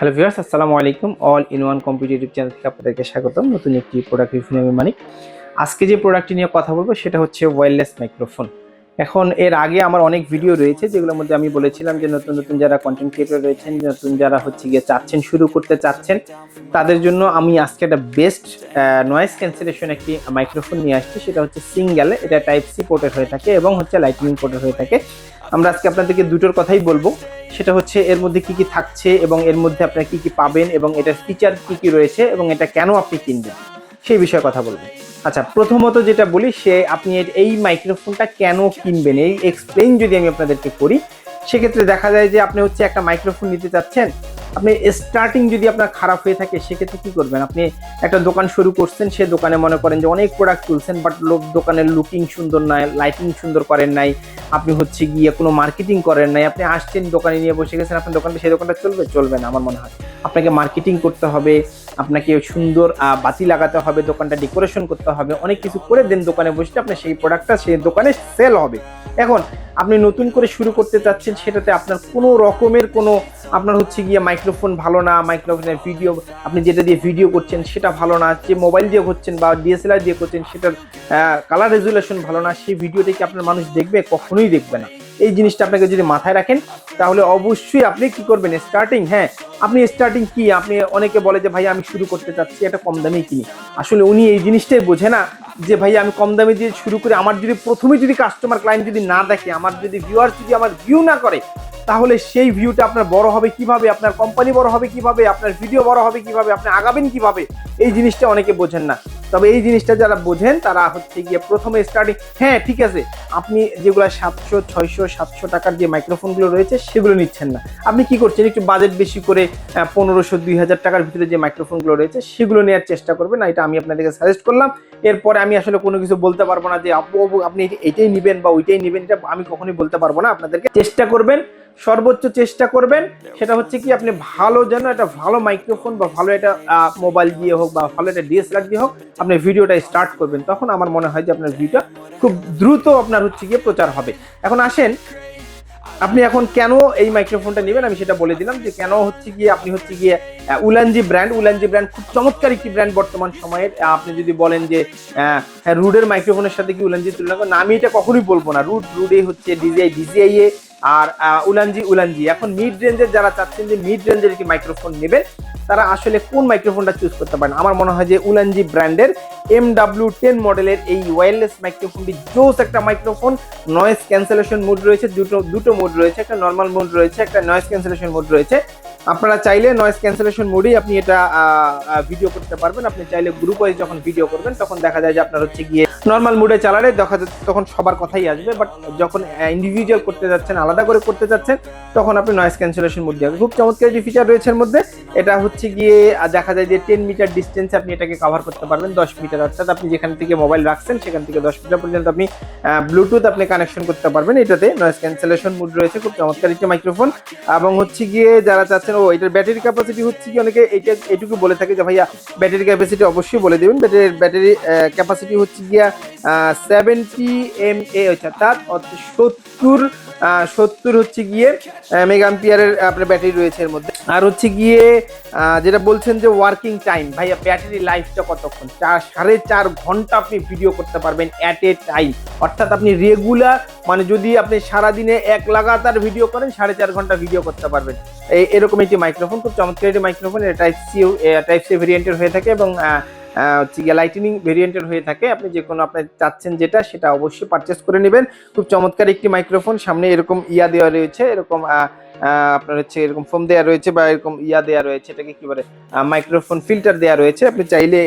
Hello viewers আসসালামু আলাইকুম। All in one competitive channel থেকে আপনাদেরকে স্বাগতম। নতুন একটি প্রোডাক্ট রিভিউ আমি মানিক। আজকে যে প্রোডাক্টটি নিয়ে কথা বলব, সেটা হচ্ছে ওয়্যারলেস মাইক্রোফোন এখন এর আগে আমার অনেক ভিডিও রয়েছে, যেগুলোর মধ্যে আমি বলেছিলাম যে নতুন নতুন যারা কন্টেন্ট ক্রিয়েটর রয়েছেন, নতুন যারা হচ্ছে গিয়ে চাচ্ছেন, শুরু করতে চাচ্ছেন, তাদের জন্য আমি আজকে একটা বেস্ট নয়েজ ক্যান্সেলেশন একটি মাইক্রোফোন নিয়ে আসছি, সেটা হচ্ছে সিঙ্গেল এটা টাইপ সি পোর্টের হয়ে থাকে এবং হচ্ছে লাইটনিং পোর্টের হয়ে থাকে। আমরা আজকে আপনাদেরকে দুটোর কথাই বলব, সেটা হচ্ছে এর মধ্যে কি কি থাকছে এবং এর মধ্যে আপনারা কি কি পাবেন এবং এটার ফিচার কি কি রয়েছে এবং এটা কেন আপনি কিনবেন, সেই বিষয়ে কথা বলব। আচ্ছা প্রথমত যেটা বলি, সে আপনি এই মাইক্রোফোনটা কেন কিনবেন? এই এক্সপ্লেইন যদি আমি আপনাদেরকে করি, সেক্ষেত্রে দেখা যায় যে আপনি হচ্ছে একটা মাইক্রোফোন নিতে চাচ্ছেন, আপনি স্টার্টিং যদি আপনার খারাপ হয়ে থাকে, সেক্ষেত্রে কি করবেন? আপনি একটা দোকান শুরু করছেন, সে দোকানে মনে করেন যে অনেক প্রোডাক্ট তুলছেন বাট লোক দোকানের লুকিং সুন্দর নাই লাইটিং সুন্দর করেন নাই, আপনি হচ্ছে গিয়ে কোনো মার্কেটিং করেন নাই, আপনি আসছেন দোকানে নিয়ে বসে গেছেন, আপনার দোকানটা সেই দোকানটা চলবে? চলবে না, আমার মনে হয়। আপনাকে মার্কেটিং করতে হবে আপনাকে সুন্দর বাতি লাগাতে হবে, দোকানটা ডেকোরেশন করতে হবে, অনেক কিছু করে দেন দোকানে বসে আপনার সেই প্রোডাক্টটা সেই দোকানে সেল হবে। এখন আপনি নতুন করে শুরু করতে চাচ্ছেন সেটাতে আপনার কোনো রকমের কোনো আপনার হচ্ছে গিয়ে মাইক্রোফোন ভালো না মাইক্রোফোনের ভিডিও আপনি যেটা দিয়ে ভিডিও করছেন সেটা ভালো না, যে মোবাইল দিয়ে করছেন বা ডিএসএলআর দিয়ে করছেন সেটার কালার রেজুলেশন ভালো না, সেই ভিডিওটা কি আপনার মানুষ দেখবে? কখনোই দেখবে না। এই জিনিসটা আপনাকে যদি মাথায় রাখেন, তাহলে অবশ্যই আপনি কি করবেন? স্টার্টিং হ্যাঁ আপনি স্টার্টিং কি? আপনি অনেকে বলে যে, ভাই, আমি শুরু করতে চাচ্ছি এটা কম দামেই কিনি। আসলে উনি এই জিনিসটাই বোঝে না যে, ভাই, আমি কম দামে দিয়ে শুরু করে আমার যদি প্রথমে যদি কাস্টমার ক্লায়েন্ট যদি না দেখে, আমার যদি ভিউয়ার যদি আমার ভিউ না করে, তাহলে সেই ভিউটা আপনার বড় হবে কীভাবে? আপনার কোম্পানি বড় হবে কীভাবে? আপনার ভিডিও বড় হবে কীভাবে? আপনি আগাবেন কীভাবে? এই জিনিসটা অনেকে বোঝেন না। তবে এই জিনিসটা যারা বোঝেন, তারা হচ্ছে গিয়ে প্রথমে স্টার্টিং হ্যাঁ ঠিক আছে। আপনি যেগুলো সাতশো, ছয়শো, সাতশো টাকার যে মাইক্রোফোনগুলো রয়েছে, সেগুলো নিচ্ছেন না। আপনি কি করছেন? একটু বাজেট বেশি করে পনেরোশো দুই হাজার টাকার ভিতরে যে মাইক্রোফোনগুলো রয়েছে, সেগুলো নেওয়ার চেষ্টা করবেন। এটা আমি আপনাদেরকে সাজেস্ট করলাম। এরপরে আমি আসলে কোনো কিছু বলতে পারব না যে আপু আপু আপনি এইটাই নেবেন বা ওইটাই নেবেন। এটা আমি কখনোই বলতে পারব না। আপনাদেরকে চেষ্টা করবেন সর্বোচ্চ চেষ্টা করবেন। সেটা হচ্ছে কি, আপনি ভালো যেন একটা ভালো মাইক্রোফোন বা ভালো একটা মোবাইল দিয়ে হোক বা ভালো একটা ডিএসএলআর দিয়ে হোক, আপনি ভিডিওটা স্টার্ট করবেন। তখন আমার মনে হয় যে আপনার ভিডিওটা খুব দ্রুত আপনার হচ্ছে গিয়ে প্রচার হবে। এখন আসেন, আপনি এখন কেন এই মাইক্রোফোনটা নেবেন? আমি সেটা বলে দিলাম যে কেন হচ্ছে গিয়ে আপনি হচ্ছে গিয়ে উলানজি ব্র্যান্ড উলানজি ব্র্যান্ড খুব চমৎকার একটি ব্র্যান্ড বর্তমান সময়ের। আপনি যদি বলেন যে হ্যাঁ রুডের মাইক্রোফোনের সাথে কি উলানজি তুলনা করেন আমি এটা কখনোই বলব না। রুড রুডে হচ্ছে ডিজিআই ডিজিআই এ আর উলানজি উলানজি। এখন মিড রেঞ্জের যারা চাচ্ছেন যে মিড রেঞ্জের একটি মাইক্রোফোন নেবেন, তারা আসলে কোন মাইক্রোফোনটা চুজ করতে পারেন? আমার মনে হয় যে উলানজি ব্র্যান্ডের এম ডাব্লিউ টেন মডেলের এই ওয়্যারলেস মাইক্রোফোনটি জোস একটা মাইক্রোফোন নয়েস ক্যান্সেলেশন মোড রয়েছে, দুটো দুটো মোড রয়েছে, একটা নর্মাল মোড রয়েছে, একটা নয়েস ক্যান্সেলেশন মোড রয়েছে। আপনারা চাইলে নয়েজ ক্যান্সেলেশন মোডেই আপনি এটা ভিডিও করতে পারবেন। আপনি চাইলে গ্রুপ ওয়াইজ যখন ভিডিও করবেন, তখন দেখা যায় যে আপনার হচ্ছে গিয়ে নর্মাল মোডে চালালে দেখা যাচ্ছে তখন সবার কথাই আসবে। বাট যখন ইন্ডিভিজুয়াল করতে যাচ্ছেন, আলাদা করে করতে যাচ্ছেন, তখন আপনি নয়েজ ক্যান্সেলেশন মোড দিয়ে খুব চমৎকার একটি ফিচার রয়েছে এর মধ্যে, এটা হচ্ছে গিয়ে দেখা যায় যে টেন মিটার ডিস্টেন্সে আপনি এটাকে কভার করতে পারবেন, দশ মিটার অর্থাৎ আপনি যেখান থেকে মোবাইল রাখছেন, সেখান থেকে দশ মিটার পর্যন্ত আপনি ব্লুটুথ আপনি কানেকশন করতে পারবেন। এটাতে নয়েজ ক্যান্সেলেশন মোড রয়েছে। খুব চমৎকার একটি মাইক্রোফোন এবং হচ্ছে গিয়ে যারা চাচ্ছেন ও, এটার ব্যাটারি ক্যাপাসিটি হচ্ছে কি অনেকে এটা এটুকু বলে থাকে যে ভাইয়া ব্যাটারি ক্যাপাসিটি অবশ্যই বলে দেবেন। ব্যাটারি ব্যাটারি ক্যাপাসিটি হচ্ছে গিয়া সেভেন্টি এম এ অর্থাৎ সত্তর সত্তর হচ্ছে গিয়ে মেগাম্পিয়ারের আপনার ব্যাটারি রয়েছে এর মধ্যে। আর হচ্ছে গিয়ে যেটা বলছেন যে ওয়ার্কিং টাইম ভাইয়া ব্যাটারি লাইফটা কতক্ষণ? চার, সাড়ে চার ঘণ্টা আপনি ভিডিও করতে পারবেন অ্যাট এ টাইম অর্থাৎ আপনি রেগুলার মানে যদি আপনি সারাদিনে এক লাগাতার ভিডিও করেন, সাড়ে চার ঘণ্টা ভিডিও করতে পারবেন। এই এরকম একটি মাইক্রোফোন খুব চমৎকার একটি মাইক্রোফোন এটা টাইপ সি টাইপ সি ভেরিয়েন্টের হয়ে থাকে এবং হচ্ছে গিয়ে লাইটিনিং ভেরিয়েন্টের হয়ে থাকে। আপনি যে কোনো আপনি চাচ্ছেন যেটা, সেটা অবশ্যই পারচেস করে নেবেন। খুব চমৎকার একটি মাইক্রোফোন সামনে এরকম ইয়া দেওয়া রয়েছে, এরকম আপনার হচ্ছে এরকম ফোম দেওয়া রয়েছে বা এরকম ইয়া দেওয়া রয়েছে, এটাকে কি বলে? মাইক্রোফোন ফিল্টার দেওয়া রয়েছে। আপনি চাইলে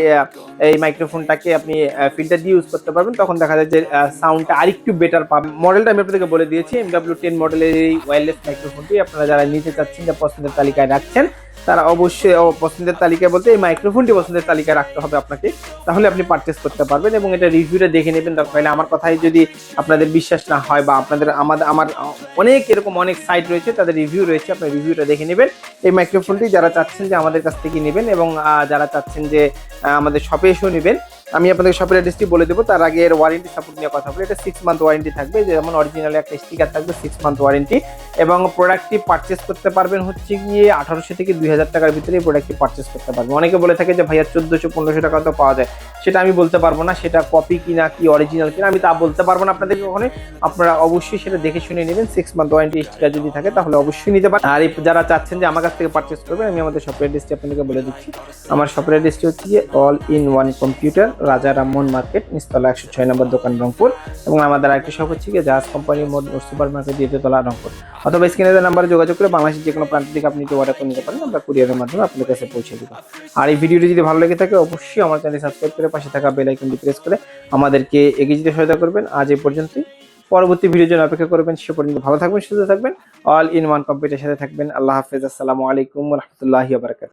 এই মাইক্রোফোনটাকে আপনি ফিল্টার দিয়ে ইউজ করতে পারবেন। তখন দেখা যায় যে সাউন্ডটা আরেকটু বেটার পাবে মডেলটা আমি আপনাদেরকে বলে দিয়েছি এম ডাব্লিউ টেন মডেলের এই ওয়্যারলেস মাইক্রোফোনটি আপনারা যারা নিতে চাচ্ছেন যা পছন্দের তালিকায় রাখছেন তারা অবশ্যই পছন্দের তালিকা বলতে এই মাইক্রোফোনটি পছন্দের তালিকায় রাখতে হবে আপনাকে। তাহলে আপনি পারচেস করতে পারবেন এবং এটা রিভিউটা দেখে নেবেন। দরকার হলে আমার কথাই যদি আপনাদের বিশ্বাস না হয় বা আপনাদের আমাদের আমার অনেক এরকম অনেক সাইট রয়েছে, তাদের রিভিউ রয়েছে, আপনার রিভিউটা দেখে নেবেন। এই মাইক্রোফোনটি যারা চাচ্ছেন যে আমাদের কাছ থেকে নেবেন এবং যারা চাচ্ছেন যে আমাদের শপে এসেও নেবেন আমি আপনাদের শপের অ্যাড্রেসটি বলে দেবো। তার আগে এর ওয়ারেন্টি সাপোর্ট নিয়ে কথা বলি। এটা সিক্স মান্থ ওয়ারেন্টি থাকবে। যেমন অরিজিনাল একটা স্টিকার থাকবে সিক্স মান্থ ওয়ারেন্টি এবং প্রোডাক্টটি পারচেস করতে পারবেন হচ্ছে গিয়ে আঠারোশো থেকে দুই হাজার টাকার ভিতরে এই প্রোডাক্টটি পারচেস করতে পারবেন। অনেকে বলে থাকে যে, ভাইয়া, চোদ্দোশো, পনেরোশো টাকা তো পাওয়া যায়। সেটা আমি বলতে পারব না, সেটা কপি কিনা, কি অরিজিনাল কিনা, আমি তা বলতে পারব না আপনাদেরকে ওখানে আপনারা অবশ্যই সেটা দেখে শুনে নেবেন সিক্স মান্থ ওয়ারেন্টি স্টিকার যদি থাকে, তাহলে অবশ্যই নিতে পারেন। আর যারা চাচ্ছেন যে আমার কাছ থেকে পারচেস করবেন, আমি আমাদের শপের অ্যাড্রেসটি আপনাদেরকে বলে দিচ্ছি। আমার শপের অ্যাড্রেসটি হচ্ছে অল ইন ওয়ান কম্পিউটার রাজা রামমোহন মার্কেট নিস্তলা একশো ছয় নম্বর দোকান রংপুর। এবং আমাদের আরেকটি শপ হচ্ছে গিয়ে জাহাজ কোম্পানির মোট সুপার মার্কেট দ্বিতীয়তলা রংপুর। অথবা স্ক্রিনের নাম্বারে যোগাযোগ করে বাংলাদেশের যে কোনো প্রান্ত থেকে আপনি অর্ডার করে নিতে পারেন, আমরা কুরিয়ারের মাধ্যমে আপনাদের কাছে পৌঁছে দেবো। আর এই ভিডিওটি যদি ভালো লেগে থাকে, অবশ্যই আমার চ্যানেল সাবস্ক্রাইব করে পাশে থাকা বেল আইকনটি প্রেস করে আমাদেরকে এগিয়ে যেতে সহায়তা করবেন। আজ এই পর্যন্তই। পরবর্তী ভিডিও জন্য অপেক্ষা করবেন। সে পর্যন্ত ভালো থাকবেন, সুস্থ থাকবেন। অল ইন ওয়ান কম্পিউটার সাথে থাকবেন। আল্লাহ হাফেজ। আসসালামু আলাইকুম রহমতুল্লাহি বারকাত